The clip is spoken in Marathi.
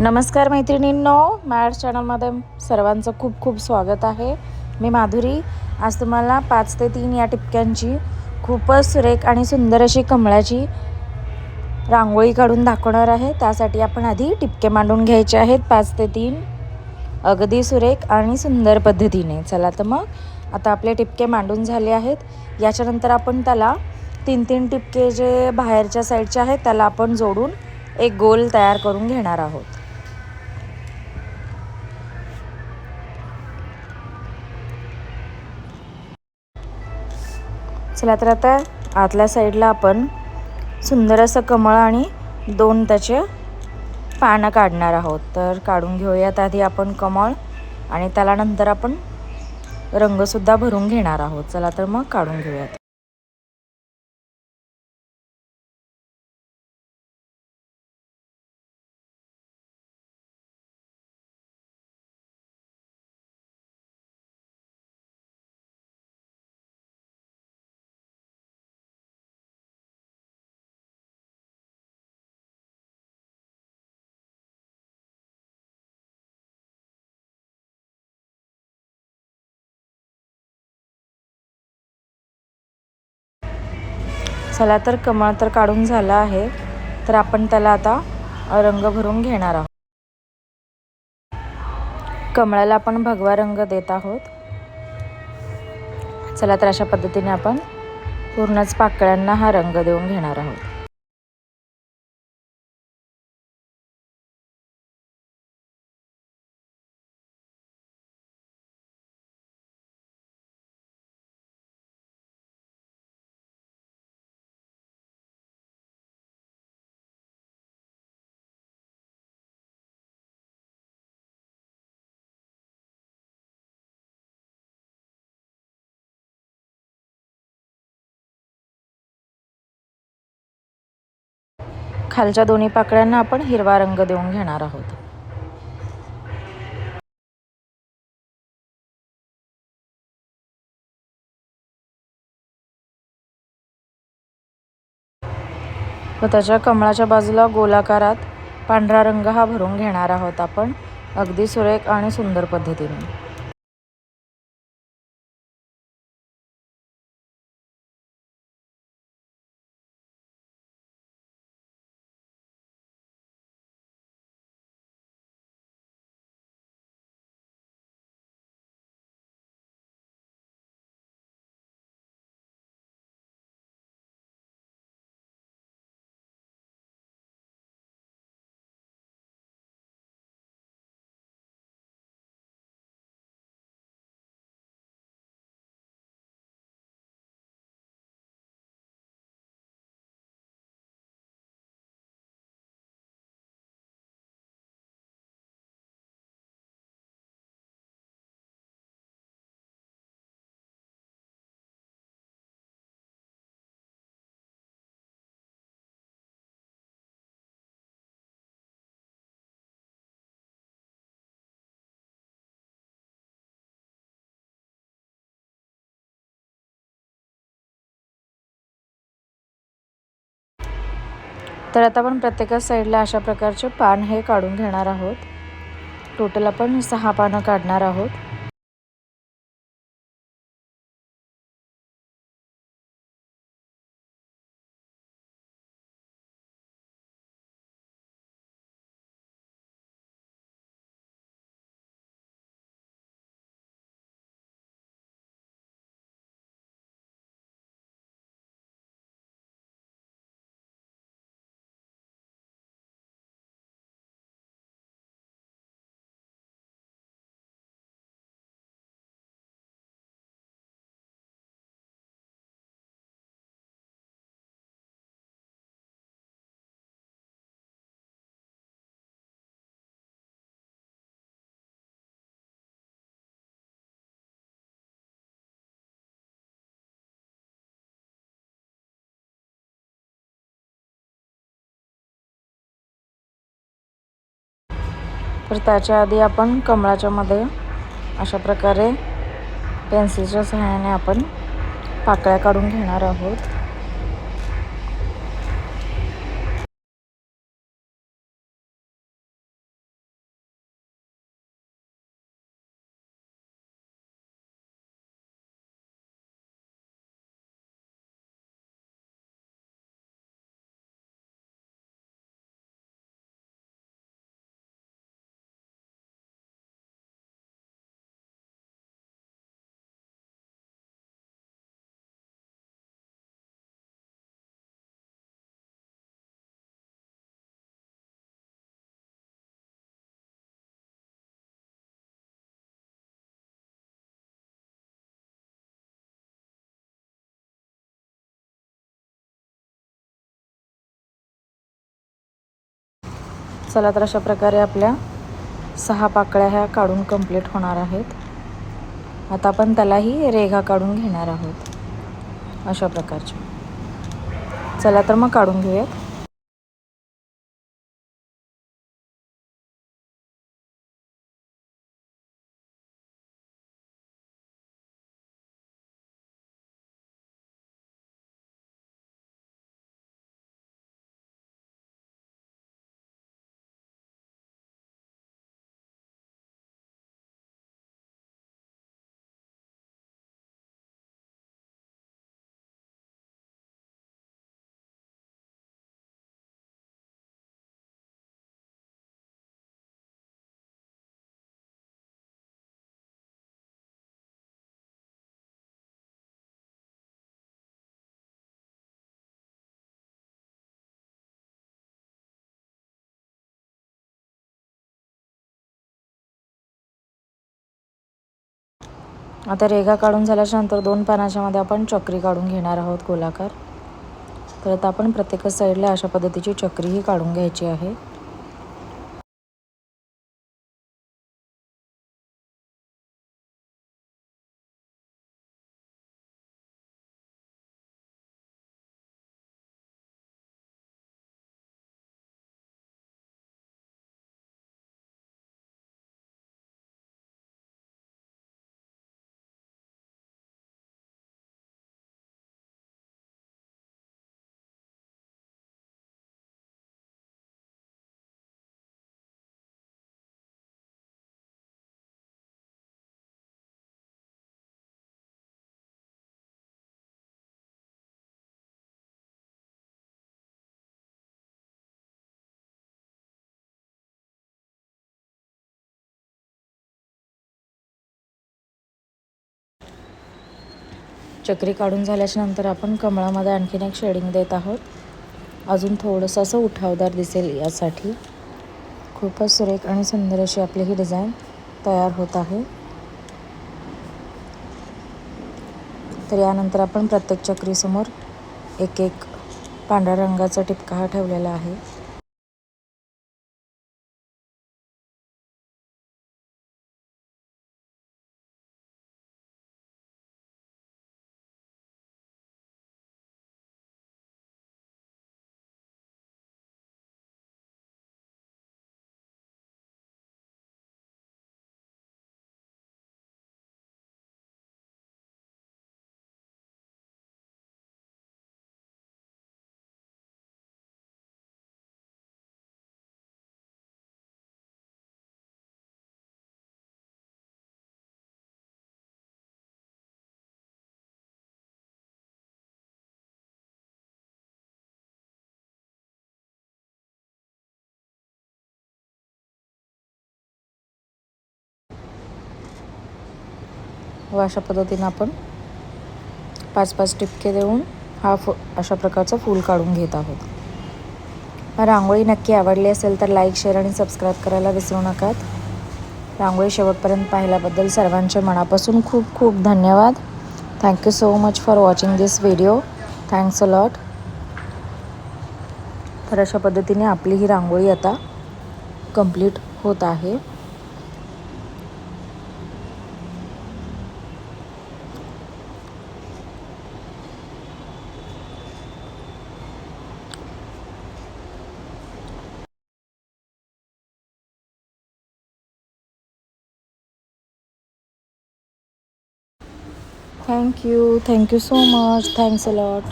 नमस्कार मैत्रिणींनो मॅड चॅनलमध्ये सर्वांचं खूप खूप स्वागत आहे. मी माधुरी. आज तुम्हाला पाच ते तीन या टिपक्यांची खूपच सुरेख आणि सुंदर अशी कमळाची रांगोळी काढून दाखवणार आहे. त्यासाठी आपण आधी टिपके मांडून घ्यायचे आहेत पाच ते तीन. अगदी सुरेख आणि सुंदर पद्धतीने. चला तर मग आता आपले टिपके मांडून झाले आहेत. याच्यानंतर आपण त्याला तीन तीन टिपके जे बाहेरच्या साईडचे आहेत त्याला आपण जोडून एक गोल तयार करून घेणार आहोत. चला तर आता आतल्या साईडला आपण सुंदर असं कमळ आणि दोन त्याचे पानं काढणार आहोत. तर काढून घेऊयात आधी आपण कमळ आणि त्याला नंतर आपण रंगसुद्धा भरून घेणार आहोत. चला तर मग काढून घेऊयात. चला तर कमळ तर काढून झालं आहे. तर आपण त्याला आता रंग भरून घेणार आहोत. कमळाला आपण भगवा रंग देत आहोत. चला तर अशा पद्धतीने आपण पूर्णच पाकळ्यांना हा रंग देऊन घेणार आहोत. खालच्या दोन्ही पाकळ्यांना आपण हिरवा रंग देऊन घेणार आहोत. व त्याच्या कमळाच्या बाजूला गोलाकारात पांढरा रंग हा भरून घेणार आहोत आपण. अगदी सुरेख आणि सुंदर पद्धतीने. तर आता आपण प्रत्येकाच साईडला अशा प्रकारचे पान हे काढून घेणार आहोत. टोटल आपण सहा पानं काढणार आहोत. तर त्याच्या आधी आपण कमळाच्यामध्ये अशा प्रकारे पेन्सिलच्या सहाय्याने आपण पाकळ्या काढून घेणार आहोत. चला तर अशा प्रकारे आपल्या सहा पाकळ्या ह्या काढून कंप्लीट होणार आहेत. आता आपण त्यालाही रेघा काढून घेणार आहोत. अशा प्रकारच्या. चला तर मग काढून घेऊयात. आता रेगा काढून झाल्याच्यानंतर दोन पानाच्यामध्ये आपण चक्री काढून घेणार आहोत गोलाकार. तर आता आपण प्रत्येकच साईडला अशा पद्धतीची चक्रीही काढून घ्यायची आहे. चक्री काढून झाल्याच्यानंतर आपण कमळामध्ये आणखीन एक शेडिंग देत आहोत. अजून थोडंसं असं उठावदार दिसेल यासाठी. खूपच सुरेख आणि सुंदर अशी आपली ही डिझाईन तयार होत आहे. तर यानंतर आपण प्रत्येक चक्रीसमोर एक एक पांढऱ्या रंगाचा टिपका हा ठेवलेला आहे. व अशा पद्धतीनं आपण पाच पाच टिपके देऊन हा फु अशा प्रकारचं फूल काढून घेत आहोत. रांगोळी नक्की आवडली असेल तर लाईक शेअर आणि सबस्क्राईब करायला विसरू नकात. रांगोळी शेवटपर्यंत पाहिल्याबद्दल सर्वांचे मनापासून खूप खूप धन्यवाद. Thank you so much for watching this video thanks a lot तर अशा पद्धतीने आपली ही रांगोळी आता कंप्लीट होत आहे. Thank you. Thank you so much. Thanks a lot.